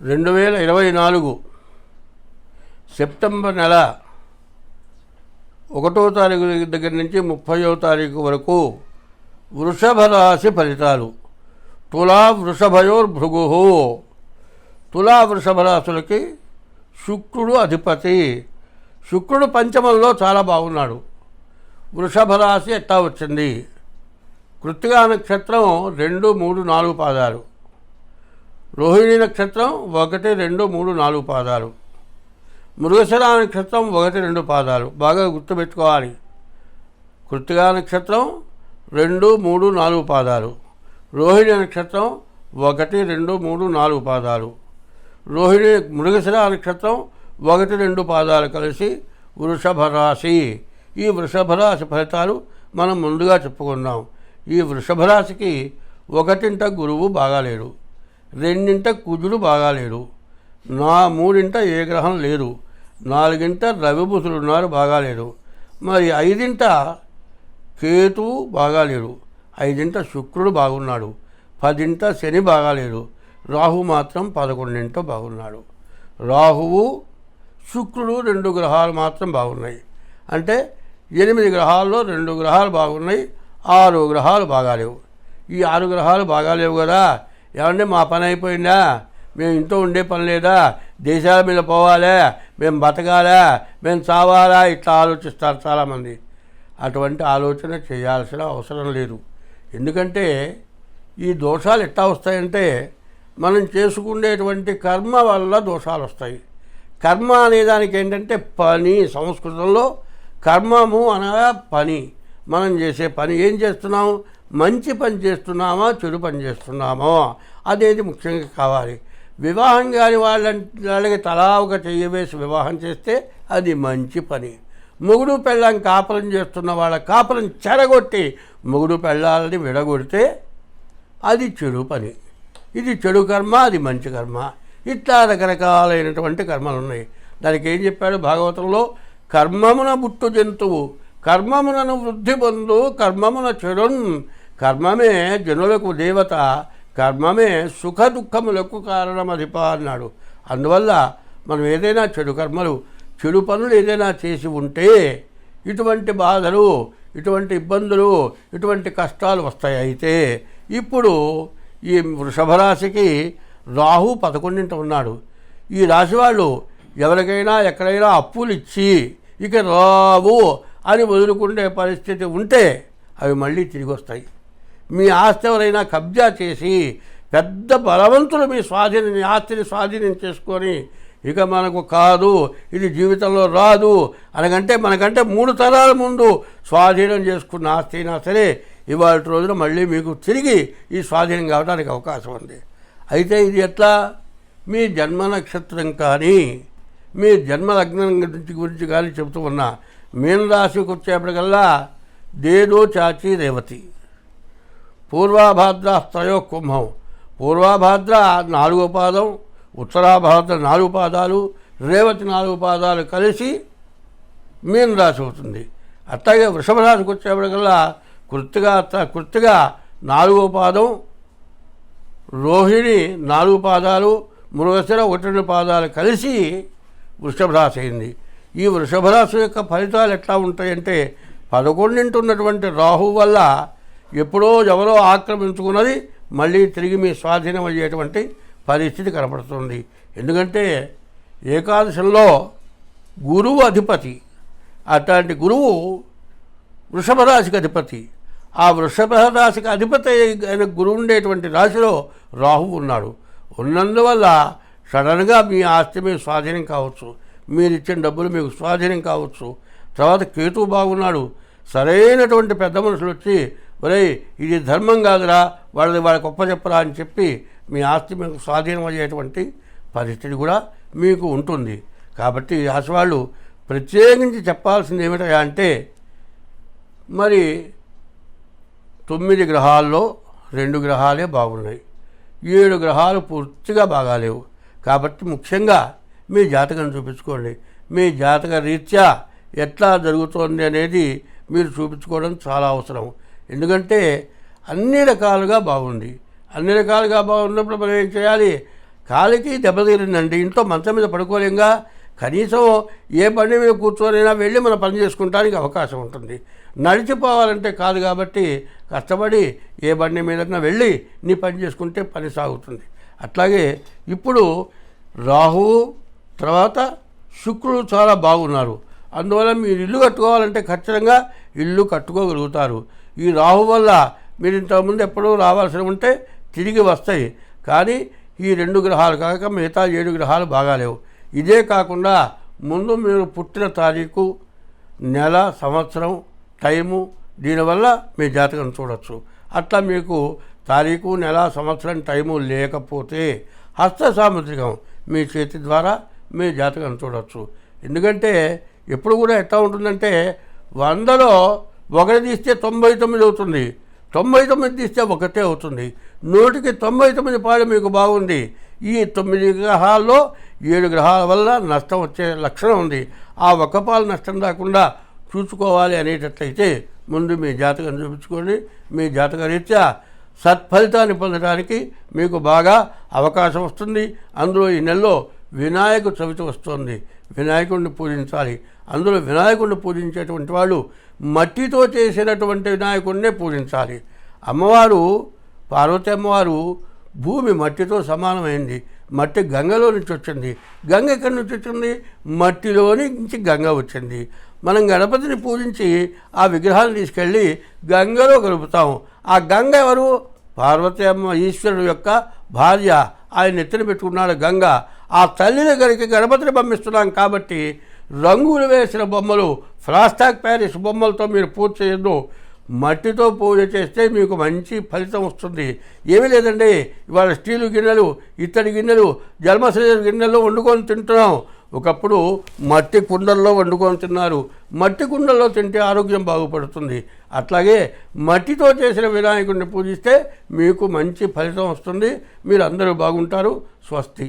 రెండు వేల ఇరవై నాలుగు సెప్టెంబర్ నెల ఒకటో తారీఖు దగ్గర నుంచి ముప్పయో తారీఖు వరకు వృషభ రాశి ఫలితాలు. తులా వృషభయోర్ భృగు తులా వృషభ రాశులకి శుక్రుడు అధిపతి. శుక్రుడు పంచమంలో చాలా బాగున్నాడు. వృషభ రాశి ఎట్టా వచ్చింది? కృత్తికా నక్షత్రం రెండు మూడు నాలుగు పాదాలు. రోహిణి నక్షత్రం ఒకటి రెండు మూడు నాలుగు పాదాలు. మృగశిర నక్షత్రం ఒకటి రెండు పాదాలు. బాగా గుర్తుపెట్టుకోవాలి. కృతిగా నక్షత్రం రెండు మూడు నాలుగు పాదాలు. రోహిణి నక్షత్రం ఒకటి రెండు మూడు నాలుగు పాదాలు. రోహిణి మృగశిర నక్షత్రం ఒకటి రెండు పాదాలు కలిసి వృషభ రాశి. ఈ వృషభ రాశి ఫలితాలు మనం ముందుగా చెప్పుకున్నాం ఈ వృషభ రాశికి ఒకటింట గురువు బాగాలేడు. రెండింట కుజుడు బాగాలేడు. నా మూడింట ఏ గ్రహం లేదు. నాలుగింట రవిబుధులు ఉన్నారు బాగాలేడు. మరి ఐదింట కేతు బాగాలేడు. ఐదింట శుక్రుడు బాగున్నాడు. పదింట శని బాగాలేడు. రాహు మాత్రం పదకొండింట బాగున్నాడు. రాహువు శుక్రుడు రెండు గ్రహాలు మాత్రం బాగున్నాయి. అంటే ఎనిమిది గ్రహాల్లో రెండు గ్రహాలు బాగున్నాయి ఆరు గ్రహాలు బాగాలేవు. ఈ ఆరు గ్రహాలు బాగాలేవు కదా? ఏమంటే మా పని అయిపోయిందా? మేము ఇంట్లో ఉండే పని లేదా? దేశాల మీద పోవాలా? మేము బతకాలా? మేము చావాలా? ఇట్లా ఆలోచిస్తారు చాలామంది. అటువంటి ఆలోచన చేయాల్సిన అవసరం లేదు. ఎందుకంటే ఈ దోషాలు ఎట్లా వస్తాయంటే మనం చేసుకునేటువంటి కర్మ వల్ల దోషాలు వస్తాయి. కర్మ అనేదానికి ఏంటంటే పని. సంస్కృతంలో కర్మము అనగా పని. మనం చేసే పని ఏం చేస్తున్నాం? మంచి పని చేస్తున్నామా చెడు పని చేస్తున్నామా? అనేది ముఖ్యంగా కావాలి. వివాహం కాని వాళ్ళకి తలా ఒక చెయ్యి వేసి వివాహం చేస్తే అది మంచి పని. మొగుడు పెళ్ళాం కాపురం చేస్తున్న వాళ్ళ కాపురం చెడగొట్టి మొగుడు పెళ్ళాలని విడగొడితే అది చెడు పని. ఇది చెడు కర్మ అది మంచి కర్మ. ఇట్లా రకరకాలైనటువంటి కర్మలు ఉన్నాయి దానికి ఏం చెప్పాడు భాగవతంలో? కర్మమున బుట్టు జంతువు కర్మమునను వృద్ధి పొందు కర్మమున చెడున్. కర్మమే జనులకు దేవత కర్మమే సుఖ దుఃఖములకు కారణమధిప అన్నాడు. అందువల్ల మనం ఏదైనా చెడు కర్మలు చెడు పనులు ఏదైనా చేసి ఉంటే ఇటువంటి బాధలు ఇటువంటి ఇబ్బందులు ఇటువంటి కష్టాలు వస్తాయి. అయితే ఇప్పుడు ఈ వృషభ రాశికి రాహు పదకొండింట ఉన్నాడు. ఈ రాశి వాళ్ళు ఎవరికైనా ఎక్కడైనా అప్పులు ఇచ్చి ఇక రావు అని వదులుకుండే పరిస్థితి ఉంటే అవి మళ్ళీ తిరిగి వస్తాయి మీ ఆస్తి ఎవరైనా కబ్జా చేసి పెద్ద బలవంతులు మీ స్వాధీనం ఆస్తిని స్వాధీనం చేసుకొని ఇక మనకు కాదు ఇది జీవితంలో రాదు అనకంటే మనకంటే మూడు తరాల ముందు స్వాధీనం చేసుకున్న ఆస్తి అయినా సరే ఇవాళ రోజున మళ్ళీ మీకు తిరిగి ఈ స్వాధీనం కావడానికి అవకాశం ఉంది. అయితే ఇది ఎట్లా? మీ జన్మ నక్షత్రం కానీ మీ జన్మ లగ్నం గురించి గురించి కానీ చెబుతూ ఉన్నా మీనరాశికి వచ్చేప్పటికల్లా దేదో చాచి రేవతి. పూర్వాభాద్ర త్రయో కుంభం పూర్వాభాద్ర నాలుగో పాదం ఉత్తరాభాద్ర నాలుగు పాదాలు రేవతి నాలుగు పాదాలు కలిసి మీనరాశి అవుతుంది. అట్లాగే వృషభ రాశికి వచ్చేప్పటికల్లా కృత్తిగా కృత్తిగా నాలుగో పాదం రోహిణి నాలుగు పాదాలు మృగశిర ఒకటి రెండు పాదాలు కలిసి వృషభ రాశి అయింది. ఈ వృషభ రాశి యొక్క ఫలితాలు ఎట్లా ఉంటాయంటే పదకొండింటి ఉన్నటువంటి రాహు వల్ల ఎప్పుడో ఎవరో ఆక్రమించుకున్నది మళ్ళీ తిరిగి మీ స్వాధీనం అయ్యేటువంటి పరిస్థితి కనపడుతుంది. ఎందుకంటే ఏకాదశంలో గురువు అధిపతి అట్లాంటి గురువు వృషభ రాశికి అధిపతి. ఆ వృషభ రాశికి అధిపతి అయిన గురువు ఉండేటువంటి రాశిలో రాహు ఉన్నాడు. ఉన్నందువల్ల సడన్గా మీ ఆస్తి మీ స్వాధీనం కావచ్చు. మీరు ఇచ్చిన డబ్బులు మీకు స్వాధీనం కావచ్చు. తర్వాత కేతు బాగున్నాడు. సరైనటువంటి పెద్ద మనుషులు వచ్చి ఒరేయ్ ఇది ధర్మం కాదురా వాళ్ళది వాళ్ళ గొప్ప చెప్పరా అని చెప్పి మీ ఆస్తి మీకు స్వాధీనం అయ్యేటువంటి పరిస్థితి కూడా మీకు ఉంటుంది. కాబట్టి ఈ రాశి వాళ్ళు ప్రత్యేకించి చెప్పాల్సింది ఏమిటా అంటే మరి తొమ్మిది గ్రహాల్లో రెండు గ్రహాలే బాగున్నాయి. ఏడు గ్రహాలు పూర్తిగా బాగాలేవు. కాబట్టి ముఖ్యంగా మీ జాతకం చూపించుకోండి. మీ జాతక రీత్యా ఎట్లా జరుగుతోంది అనేది మీరు చూపించుకోవడం చాలా అవసరం. ఎందుకంటే అన్ని రకాలుగా బాగుంది. అన్ని రకాలుగా బాగున్నప్పుడు మనం ఏం చేయాలి? కాలికి దెబ్బతీరిందండి ఇంట్లో మంచం మీద పడుకోలేంగా. కనీసం ఏ బండి మీద కూర్చొనైనా వెళ్ళి మనం పని చేసుకుంటానికి అవకాశం ఉంటుంది. నడిచిపోవాలంటే కాదు కాబట్టి కష్టపడి ఏ బండి మీదన్నా వెళ్ళి నీ పని చేసుకుంటే పని సాగుతుంది. అట్లాగే ఇప్పుడు రాహు తర్వాత శుక్రుడు చాలా బాగున్నారు. అందువల్ల మీరు ఇల్లు కట్టుకోవాలంటే ఖచ్చితంగా ఇల్లు కట్టుకోగలుగుతారు. ఈ రాహు వల్ల మీరు ఇంతకుముందు ఎప్పుడూ రావాల్సి ఉంటే తిరిగి వస్తాయి. కానీ ఈ రెండు గ్రహాలు కాక మిగతా ఏడు గ్రహాలు బాగాలేవు. ఇదే కాకుండా ముందు మీరు పుట్టిన తారీఖు నెల సంవత్సరం టైము దీనివల్ల మీ జాతకం చూడొచ్చు. అట్లా మీకు తారీఖు నెల సంవత్సరం టైము లేకపోతే హస్త సాముద్రికం మీ చేతి ద్వారా మీ జాతకం చూడవచ్చు ఎందుకంటే ఎప్పుడు కూడా ఎట్లా ఉంటుందంటే వందలో ఒకటి తీస్తే తొంభై తొమ్మిది అవుతుంది. తొంభై తొమ్మిది తీస్తే ఒకటే అవుతుంది. నూటికి తొంభై తొమ్మిది పాలు మీకు బాగుంది. ఈ తొమ్మిది గ్రహాల్లో ఏడు గ్రహాల వల్ల నష్టం వచ్చే లక్షణం ఉంది. ఆ ఒక్క పాలు నష్టం రాకుండా చూసుకోవాలి అనేటట్లయితే ముందు మీ జాతకం చూపించుకోండి. మీ జాతక రీత్యా సత్ఫలితాన్ని పొందడానికి మీకు బాగా అవకాశం వస్తుంది. అందులో ఈ నెలలో వినాయక చవితి వస్తుంది. వినాయకుడిని పూజించాలి. అందులో వినాయకుడిని పూజించేటువంటి వాళ్ళు మట్టితో చేసినటువంటి వినాయకుడినే పూజించాలి. అమ్మవారు పార్వతి అమ్మవారు భూమి మట్టితో సమానమైంది. మట్టి గంగలో నుంచి వచ్చింది. గంగ ఎక్కడి నుంచి వచ్చింది? మట్టిలో నుంచి గంగ వచ్చింది. మనం గణపతిని పూజించి ఆ విగ్రహాన్ని తీసుకెళ్ళి గంగలో కలుపుతాం. ఆ గంగ ఎవరు? పార్వతి అమ్మ ఈశ్వరుడు యొక్క భార్య. ఆయన ఎత్తున పెట్టుకున్నాడు గంగ. ఆ తల్లి దగ్గరికి గణపతిని పంపిస్తున్నాం కాబట్టి రంగులు వేసిన బొమ్మలు ఫ్లాస్టాక్ ప్యారిస్ బొమ్మలతో మీరు పూజ చేయొద్దు. మట్టితో పూజ చేస్తే మీకు మంచి ఫలితం వస్తుంది. ఏమీ లేదండి ఇవాళ స్టీలు గిన్నెలు ఇత్తడి గిన్నెలు జన్మశ్రేయ గిన్నెల్లో వండుకొని తింటున్నాం. ఒకప్పుడు మట్టి కుండల్లో వండుకొని తిన్నారు. మట్టి కుండల్లో తింటే ఆరోగ్యం బాగుపడుతుంది. అట్లాగే మట్టితో చేసిన వినాయకుడిని పూజిస్తే మీకు మంచి ఫలితం వస్తుంది. మీరు అందరూ బాగుంటారు. స్వస్తి.